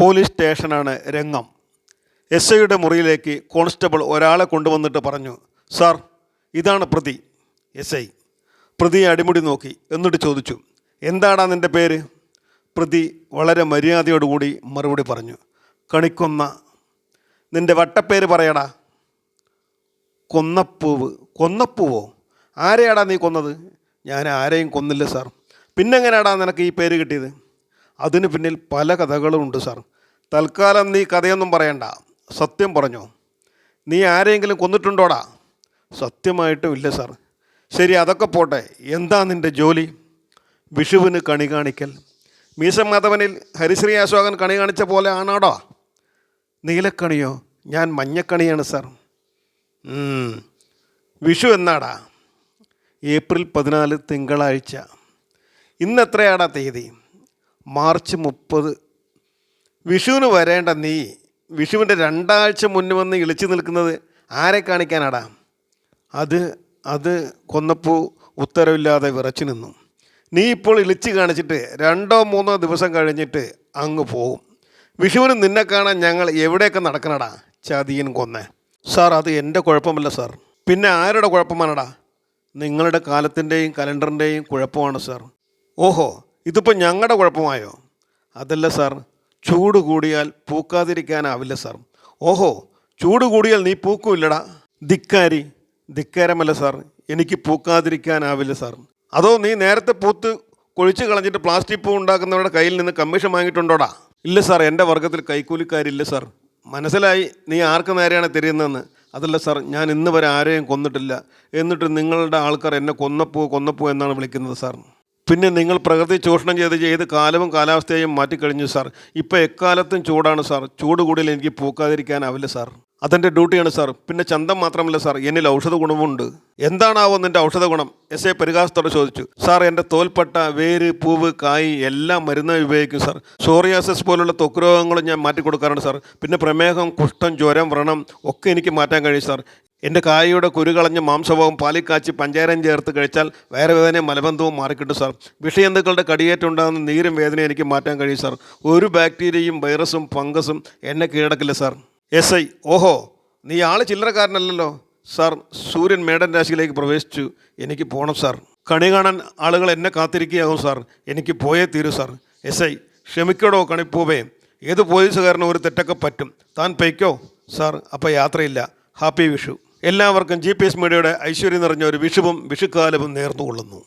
Police സ്റ്റേഷനാണ് രംഗം. S ഐയുടെ മുറിയിലേക്ക് കോൺസ്റ്റബിൾ ഒരാളെ കൊണ്ടുവന്നിട്ട് പറഞ്ഞു സാർ ഇതാണ് പ്രതി എസ് ഐ. പ്രതിയെ അടിമുടി നോക്കി എന്നിട്ട് ചോദിച്ചു എന്താടാ നിന്റെ പേര്? പ്രതി വളരെ മര്യാദയോടുകൂടി മറുപടി പറഞ്ഞു കണിക്കൊന്ന. നിന്റെ വട്ടപ്പേര് പറയടാ. കൊന്നപ്പൂവ്. കൊന്നപ്പൂവോ? ആരെയാടാ നീ കൊന്നത്? ഞാൻ ആരെയും കൊന്നില്ല സാർ. പിന്നെങ്ങനെയാടാ നിനക്ക് ഈ പേര് കിട്ടിയത്? അതിന് പിന്നിൽ പല കഥകളുമുണ്ട് സാർ. തൽക്കാലം നീ കഥയൊന്നും പറയണ്ട. സത്യം പറഞ്ഞോ. നീ ആരെയെങ്കിലും കൊന്നിട്ടുണ്ടോടാ? സത്യമായിട്ടും ഇല്ല സാർ. ശരി അതൊക്കെ പോട്ടെ. എന്താ നിന്റെ ജോലി? വിഷുവിന് കണി കാണിക്കൽ. മീശമാധവനിൽ ഹരിശ്രീ അശോകൻ കണി കാണിച്ച പോലെ ആണാടോ? നീലക്കണിയോ? ഞാൻ മഞ്ഞക്കണിയാണ് സാർ. വിഷു എന്നാടാ? ഏപ്രിൽ പതിനാല് തിങ്കളാഴ്ച. ഇന്നെത്രയാടാ തീയതി? മാർച്ച് മുപ്പത്. വിഷുവിന് വരേണ്ട നീ വിഷുവിന്റെ രണ്ടാഴ്ച മുന്നേ വന്ന് ഇളിച്ചു നിൽക്കുന്നത് ആരെ കാണിക്കാനാടാ? അത് അത് കൊന്നപ്പൂ ഉത്തരവില്ലാതെ വിറച്ചു നിന്നു. നീ ഇപ്പോൾ ഇളിച്ച് കാണിച്ചിട്ട് രണ്ടോ മൂന്നോ ദിവസം കഴിഞ്ഞിട്ട് അങ്ങ് പോകും വിഷുവിന് നിന്നെ കാണാൻ ഞങ്ങൾ എവിടെയൊക്കെ നടക്കണടാ? ചതിയൻ കൊന്നേ. സാർ അത് എന്റെ കുഴപ്പമല്ല സാർ. പിന്നെ ആരുടെ കുഴപ്പമാണടാ? നിങ്ങളുടെ കാലത്തിന്റെയും കലണ്ടറിന്റെയും കുഴപ്പമാണ് സാർ. ഓഹോ ഇതിപ്പോൾ ഞങ്ങളുടെ കുഴപ്പമായോ? അതല്ല സാർ. ചൂട് കൂടിയാൽ പൂക്കാതിരിക്കാനാവില്ല സാർ. ഓഹോ ചൂട് കൂടിയാൽ നീ പൂക്കുമില്ലടാ ധിക്കാരി ധിക്കാരമല്ല സാർ. എനിക്ക് പൂക്കാതിരിക്കാനാവില്ല സാർ. അതോ നീ നേരത്തെ പൂത്ത് കൊഴിച്ച് കളഞ്ഞിട്ട് പ്ലാസ്റ്റിക് പൂ ഉണ്ടാക്കുന്നവരുടെ കയ്യിൽ നിന്ന് കമ്മീഷൻ വാങ്ങിയിട്ടുണ്ടോടാ? ഇല്ല സാർ എന്റെ വർഗത്തിൽ കൈക്കൂലിക്കാരില്ല സാർ. മനസ്സിലായി? നീ ആർക്ക് നേരെയാണ് തിരിയുന്നതെന്ന്? അതല്ല സാർ ഞാൻ ഇന്ന് വരെ ആരെയും കൊന്നിട്ടില്ല. എന്നിട്ട് നിങ്ങളുടെ ആൾക്കാർ എന്നെ കൊന്നപ്പോ കൊന്നപ്പോ എന്നാണ് വിളിക്കുന്നത് സാർ. പിന്നെ നിങ്ങൾ പ്രകൃതി ചൂഷണം ചെയ്ത് ചെയ്ത് കാലവും കാലാവസ്ഥയും മാറ്റിക്കഴിഞ്ഞു സാർ. ഇപ്പോൾ എക്കാലത്തും ചൂടാണ് സാർ. ചൂട് കൂടുതൽ എനിക്ക് പൂക്കാതിരിക്കാനാവില്ല സാർ. അതെന്റെ ഡ്യൂട്ടിയാണ് സാർ. പിന്നെ ചന്തം മാത്രമല്ല സാർ. എന്നിൽ ഔഷധ ഗുണമുണ്ട് എന്താണാവോ നിന്റെ ഔഷധ ഗുണം? എസ് എ പരിഹാസത്തോടെ ചോദിച്ചു. സാർ എന്റെ തോൽപ്പട്ട വേര് പൂവ് കായ് എല്ലാം മരുന്ന് ഉപയോഗിക്കും സാർ. സോറിയാസിസ് പോലുള്ള തൊക്ക് രോഗങ്ങളും ഞാൻ മാറ്റി കൊടുക്കാറുണ്ട് സാർ. പിന്നെ പ്രമേഹം കുഷ്ഠം ജ്വരം വ്രണം ഒക്കെ എനിക്ക് മാറ്റാൻ കഴിയും സാർ. എന്റെ കായയുടെ കുരുകളഞ്ഞ മാംസവും പാലിക്കാച്ചി പഞ്ചാരം ചേർത്ത് കഴിച്ചാൽ വയറുവേദനയും മലബന്ധവും മാറിക്കിട്ടും സാർ വിഷയന്തുക്കളുടെ കടിയേറ്റുണ്ടാകുന്ന നീരും വേദനയും എനിക്ക് മാറ്റാൻ കഴിയും സാർ ഒരു ബാക്ടീരിയയും വൈറസും ഫംഗസും എന്നെ കീഴടക്കില്ല സാർ എസ് ഐ ഓഹോ നീ ആൾ ചില്ലറക്കാരനല്ലല്ലോ സാർ സൂര്യൻ മേടൻ രാശിയിലേക്ക് പ്രവേശിച്ചു. എനിക്ക് പോകണം സാർ കണി കാണാൻ ആളുകൾ എന്നെ കാത്തിരിക്കുകയാകും സാർ എനിക്ക് പോയേ തീരൂ സാർ എസ് ഐ ക്ഷമിക്കടോ കണിപ്പൂവേ. ഏത് പോലീസുകാരനും ഒരു തെറ്റൊക്കെ പറ്റും. താൻ പൈക്കോ സാർ അപ്പോൾ യാത്രയില്ല. ഹാപ്പി വിഷു. എല്ലാവർക്കും ജി പി എസ് മീഡിയയുടെ ഐശ്വര്യം നിറഞ്ഞ ഒരു വിഷുവും വിഷുക്കാലവും നേർന്നുകൊള്ളുന്നു.